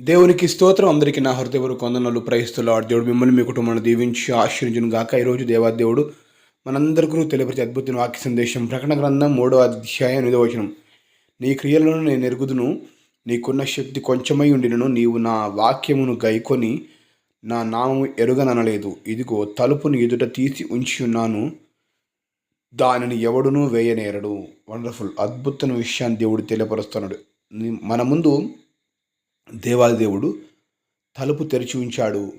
దేవునికి స్తోత్రం. అందరికీ నా హృదయపూర్వక వందనాలు. ఆడు దేవుడు మిమ్మల్ని మీ కుటుంబాన్ని దీవించి ఆశ్రయించును గాక. ఈరోజు దేవాదేవుడు మనందరికీ తెలియపరిచే అద్భుతమైన వాక్య సందేశం ప్రకటన గ్రంథం మూడో అధ్యాయం ఎనిమిదో వచనం. నీ క్రియలను నేను ఎరుగుదును నీకున్న శక్తి కొంచెమై ఉండినను నీవు నా వాక్యమును గైకొని నా నామము ఎరుగననలేదు. ఇదిగో తలుపును ఎదుట తీసి ఉంచి ఉన్నాను దానిని ఎవడునూ వేయనేరడు. వండర్ఫుల్ అద్భుతమైన విషయాన్ని దేవుడు తెలియపరుస్తున్నాడు. మన ముందు దేవాది దేవుడు తలుపు తెరిచి ఉంచాడు.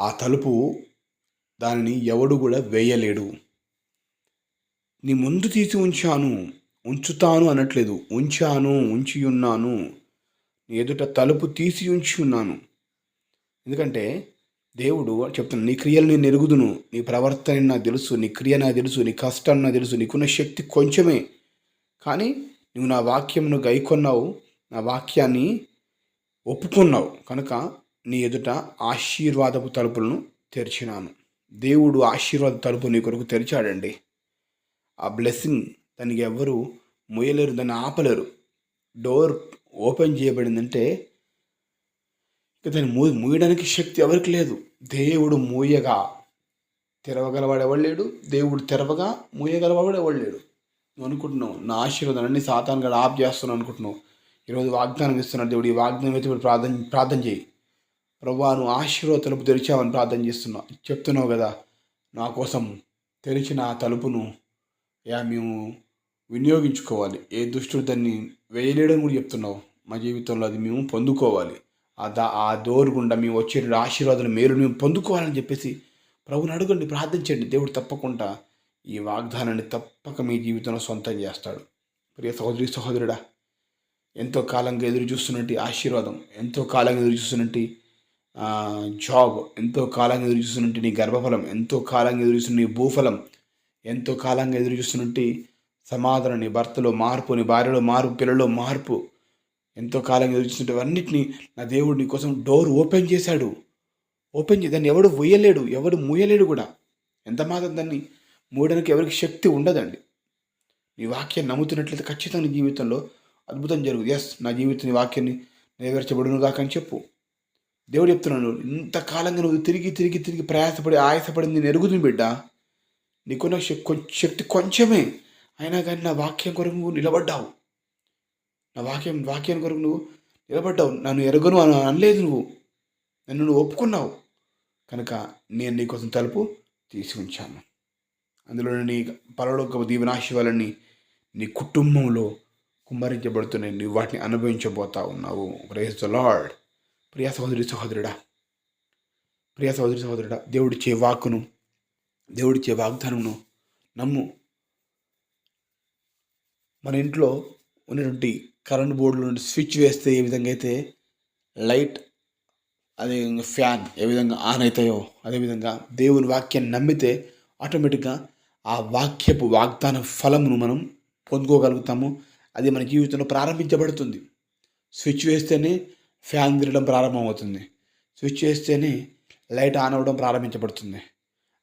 ఆ తలుపు దానిని ఎవడు కూడా వేయలేడు. నీ ముందు తీసి ఉంచాను ఉంచుతాను అనట్లేదు. ఉంచాను ఉంచి ఉన్నాను నీ ఎదుట తలుపు తీసి ఉంచి ఉన్నాను. ఎందుకంటే దేవుడు చెప్తున్నాను నీ క్రియలు నేను ఎరుగుదును. నీ ప్రవర్తన నాకు తెలుసు. నీ క్రియ నాకు తెలుసు. నీ కష్టం నాకు తెలుసు. నీకున్న శక్తి కొంచెమే. కానీ నువ్వు నా వాక్యంను గైకొన్నావు. నా వాక్యాన్ని ఒప్పుకున్నావు కనుక నీ ఎదుట ఆశీర్వాదపు తలుపులను తెరిచినాను. దేవుడు ఆశీర్వాద తలుపు నీ కొరకు తెరిచాడండి. ఆ బ్లెస్సింగ్ దానికి ఎవ్వరు మూయలేరు దాన్ని ఆపలేరు. డోర్ ఓపెన్ చేయబడిందంటే ఇక దాన్ని మూ మూయడానికి శక్తి ఎవరికి లేదు. దేవుడు మూయగా తెరవగలవాడు లేడు? దేవుడు తెరవగా మూయగలవాడు ఎవడు లేడు? నువ్వు అనుకుంటున్నావు నా ఆశీర్వాదాన్ని సాతాన్ గడ ఆప్ చేస్తున్నావు అనుకుంటున్నావు. ఈరోజు వాగ్దానం ఇస్తున్నాడు దేవుడు ఈ వాగ్దానం అయితే ఇప్పుడు ప్రార్థన ప్రార్థన చేయి. ప్రభా నువ్వు ఆశీర్వాద తలుపు తెరిచావని ప్రార్థన చేస్తున్నావు చెప్తున్నావు కదా నా కోసం తెరిచిన ఆ తలుపును యా మేము వినియోగించుకోవాలి. ఏ దుష్టుడు దాన్ని వేయలేడని కూడా చెప్తున్నావు. మా జీవితంలో అది మేము పొందుకోవాలి. ఆ దా ఆ డోర్ గుండా మేము వచ్చే ఆశీర్వాదాలు మేలు మేము పొందుకోవాలని చెప్పేసి ప్రభుని అడగండి ప్రార్థించండి. దేవుడు తప్పకుండా ఈ వాగ్దానాన్ని తప్పక మీ జీవితంలో సొంతం చేస్తాడు. ప్రియ సహోదరి సహోదరుడా ఎంతో కాలంగా ఎదురు చూస్తున్నట్టు ఆశీర్వాదం ఎంతో కాలంగా ఎదురు చూస్తున్నట్టు జాబ్ ఎంతో కాలంగా ఎదురు చూస్తున్నట్టు నీ గర్భఫలం ఎంతో కాలంగా ఎదురు చూస్తున్న నీ భూఫలం ఎంతో కాలంగా ఎదురు చూస్తున్నట్టు సమాధానం నీ భర్తలో మార్పు నీ భార్యలో మార్పు పిల్లల్లో మార్పు ఎంతో కాలంగా ఎదురు చూస్తున్నట్టు నా దేవుడు నీ కోసం డోర్ ఓపెన్ చేశాడు. ఓపెన్ చే దాన్ని ఎవడు వేయలేడు ఎవడు మూయలేడు కూడా. ఎంత మాత్రం దాన్ని మూయడానికి ఎవరికి శక్తి ఉండదండి. నీ వాక్యం నమ్ముతున్నట్లయితే ఖచ్చితంగా నీ జీవితంలో అద్భుతం జరుగు. ఎస్ నా జీవితం వాక్యాన్ని నెరవేర్చబడును కాక అని చెప్పు. దేవుడు చెప్తున్నాడు ఇంతకాలంగా నువ్వు తిరిగి తిరిగి తిరిగి ప్రయాసపడి ఆయాసపడింది నేను ఎరుగుతుంది బిడ్డ. నీకున్న శక్తి కొంచెమే. అయినా కానీ నా వాక్యం కొరకు నువ్వు నిలబడ్డావు. నా వాక్యం వాక్యం కొరకు నువ్వు నిలబడ్డావు. నన్ను ఎరగను అని అనలేదు నువ్వు. నన్ను నువ్వు ఒప్పుకున్నావు. కనుక నేను నీకోసం తలుపు తీసి ఉంచాను. అందులో నీ పరలోక దీవెనాశీవాలని నీ కుటుంబంలో కుమ్మరించబడుతున్నాయి నువ్వు వాటిని అనుభవించబోతా ఉన్నావు. ప్రేస్ ద లార్డ్ ప్రియ సహోదరి సహోదరుడా ప్రియ సహోదరి సహోదరుడా దేవుడిచ్చే వాక్కును దేవుడిచ్చే వాగ్దానమును నమ్ము. మన ఇంట్లో ఉన్నటువంటి కరెంట్ బోర్డులో నుండి స్విచ్ వేస్తే ఏ విధంగా అయితే లైట్ అదేవిధంగా ఫ్యాన్ ఏ విధంగా ఆన్ అవుతాయో అదేవిధంగా దేవుని వాక్యాన్ని నమ్మితే ఆటోమేటిక్గా ఆ వాక్యపు వాగ్దాన ఫలమును మనం పొందుకోగలుగుతాము. అది మన జీవితంలో ప్రారంభించబడుతుంది. స్విచ్ వేస్తేనే ఫ్యాన్ తిరగడం ప్రారంభమవుతుంది. స్విచ్ వేస్తేనే లైట్ ఆన్ అవ్వడం ప్రారంభించబడుతుంది.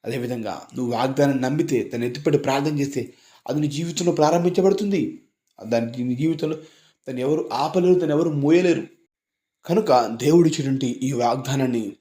అదేవిధంగా నువ్వు వాగ్దానం నమ్మితే దాన్ని ఎత్తిపెట్టి ప్రార్థన చేస్తే అది నీ జీవితంలో ప్రారంభించబడుతుంది. దాని నీ జీవితంలో దాన్ని ఎవరు ఆపలేరు దాన్ని ఎవరు మోయలేరు. కనుక దేవుడిచ్చినటువంటి ఈ వాగ్దానాన్ని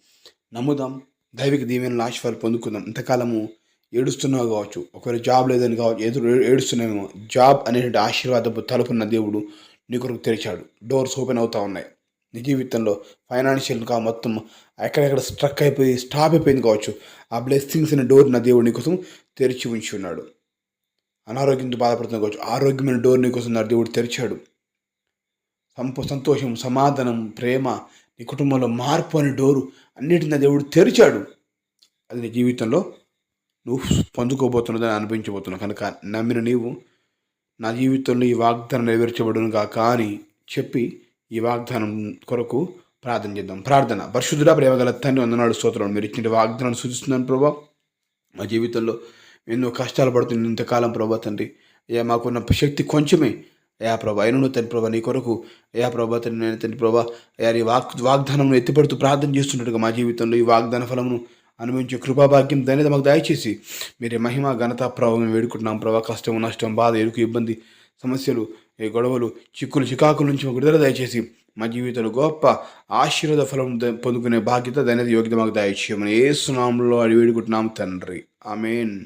నమ్ముదాం. దైవిక దీవెనలు ఆశీర్వాదాలు పొందుకుందాం. ఇంతకాలము ఏడుస్తున్నావు కావచ్చు ఒకవేళ జాబ్ లేదని కావచ్చు ఎదురు ఏడుస్తున్నామేమో జాబ్ అనేటువంటి ఆశీర్వాదపు తలుపున్న దేవుడు నీ కొరకు తెరిచాడు. డోర్స్ ఓపెన్ అవుతా ఉన్నాయి. నీ జీవితంలో ఫైనాన్షియల్గా మొత్తం ఎక్కడెక్కడ స్ట్రక్ అయిపోయి స్టాప్ అయిపోయింది కావచ్చు ఆ బ్లెస్సింగ్స్ అనే డోర్ నా దేవుడు నీకోసం తెరిచి ఉంచి ఉన్నాడు. అనారోగ్యంతో బాధపడుతున్న కావచ్చు ఆరోగ్యమైన డోర్ నీకోసం నా దేవుడు తెరిచాడు. సంప సంతోషం సమాధానం ప్రేమ నీ కుటుంబంలో మార్పు అనే డోరు అన్నిటిని దేవుడు తెరిచాడు. అది నీ జీవితంలో నువ్వు పొందుకోబోతున్నదని అనిపించబోతున్నావు కనుక నమ్మిన నీవు నా జీవితంలో ఈ వాగ్దానం నెరవేర్చబడును కాక అని చెప్పి ఈ వాగ్దానం కొరకు ప్రార్థన చేద్దాం. ప్రార్థన. పరిశుద్ధుడా ప్రేమగల తండ్రి వందనాడు స్తోత్రం మీరు ఇచ్చిన వాగ్దానాన్ని సూచిస్తున్నాను ప్రభా. మా జీవితంలో ఎన్నో కష్టాలు పడుతుంది ఇంతకాలం ప్రభా తండ్రి. అయ్యా మాకున్న శక్తి కొంచెమే. అయా ప్రభా అయినను తండ్రి ప్రభా నీ కొరకు. అయా ప్రభా తండ్రి నేను తండ్రి ప్రభా. అయా నీ వాగ్ వాగ్దానం ఎత్తిపడుతూ ప్రార్థన చేస్తున్నట్టుగా మా జీవితంలో ఈ వాగ్దాన ఫలమును అనుభవించే కృపాభాగ్యం ధన్యత మాకు దయచేసి మీరే మహిమ ఘనత ప్రభావం వేడుకుంటున్నాం. ప్రభా కష్టం నష్టం బాధ ఎరుకు ఇబ్బంది సమస్యలు ఈ గొడవలు చిక్కులు చికాకుల నుంచి మాకు విడుదల దయచేసి మా జీవితంలో గొప్ప ఆశీర్వాద ఫలం పొందుకునే బాధ్యత దైనది యోగ్యత మాకు దయచేయమని ఏ సునామంలో అడివేడుకుంటున్నాం తండ్రి. ఆమెన్.